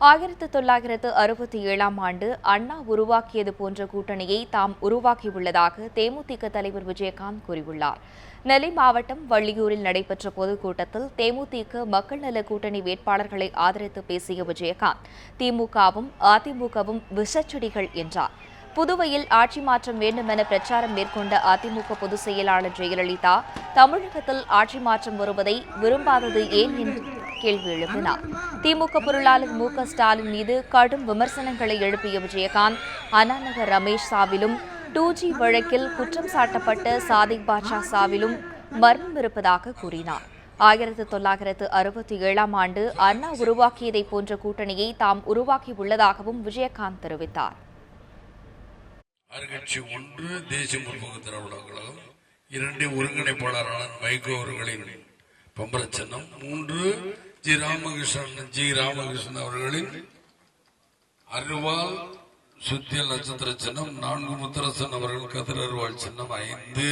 ஆயிரத்து தொள்ளாயிரத்து அறுபத்தி ஏழாம் ஆண்டு அண்ணா உருவாக்கியது போன்ற கூட்டணியை தாம் உருவாக்கியுள்ளதாக தேமுதிக தலைவர் விஜயகாந்த் கூறியுள்ளார். நெல்லை மாவட்டம் வள்ளியூரில் நடைபெற்ற பொதுக்கூட்டத்தில் தேமுதிக மக்கள் நல கூட்டணி வேட்பாளர்களை ஆதரித்து பேசிய விஜயகாந்த் திமுகவும் அதிமுகவும் விஷச்செடிகள் என்றார். புதுவையில் ஆட்சி மாற்றம் வேண்டும் என பிரச்சாரம் மேற்கொண்ட அதிமுக பொதுச் செயலாளர் ஜெயலலிதா தமிழகத்தில் ஆட்சி மாற்றம் வருவதை விரும்பாதது ஏன் என்று கேள்வி எழுப்பினார். திமுக பொருளாளர் மு க ஸ்டாலின் மீது கடும் விமர்சனங்களை எழுப்பிய விஜயகாந்த் அண்ணாநகர் ரமேஷ் சாவிலும் டூ ஜி வழக்கில் குற்றம் சாட்டப்பட்ட சாதிக் பாட்ஷா சாவிலும் மர்மம் இருப்பதாக கூறினார். ஆயிரத்து தொள்ளாயிரத்து அறுபத்தி ஏழாம் ஆண்டு அண்ணா உருவாக்கியதை போன்ற கூட்டணியை தாம் உருவாக்கியுள்ளதாகவும் விஜயகாந்த் தெரிவித்தார். அருங்கட்சி ஒன்று தேசிய முற்போக்கு திராவிட கழகம் இரண்டு ஒருங்கிணைப்பாளரான வைகோ அவர்களின் பம்பரச்சனம் சின்னம் மூன்று ஜி. ராமகிருஷ்ணன் ஜி. ராமகிருஷ்ணன் அவர்களின் அருவால் சுத்திய நட்சத்திர சின்னம் நான்கு முத்தரசன் அவர்கள் கதிர் அருவாள் சின்னம் ஐந்து.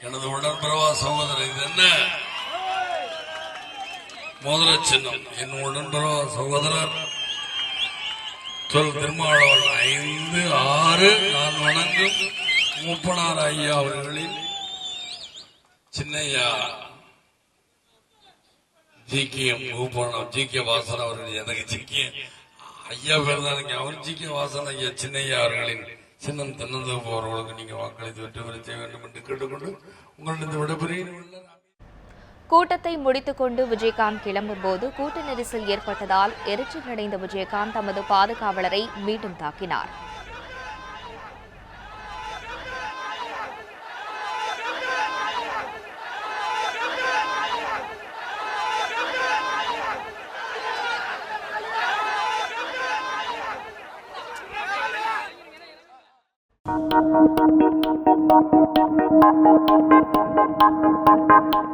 எனது உடன்பிறவா சகோதரர் இது என்ன? மோதிர சின்னம். என் உடன்பிறவா சகோதரர் சொல் திருமாவளவன் ஐந்து ஆறு. நான் வணங்கும் மூப்பனார் ஐயா அவர்களின் Chinnaiya G K Moopanar G K Vasan அவர்கள் எனக்கு ஜி ஐயா பேர் தான் எனக்கு அவர் ஜி கே வாசன் ஐயா சின்னையா அவர்களின் சின்னம் தென்னந்தோப்பு அவர்களுக்கு நீங்க வாக்களித்து வெற்றி பெற செய்ய வேண்டும் என்று கேட்டுக்கொண்டு உங்களிடம் விடைபெறுகிறேன். கூட்டத்தை முடித்துக்கொண்டு விஜயகாந்த் கிளம்பும் போது கூட்ட நெரிசல் ஏற்பட்டதால் எரிச்சல் அடைந்த விஜயகாந்த் தமது பாதுகாவலரை மீண்டும் தாக்கினார். Thank you.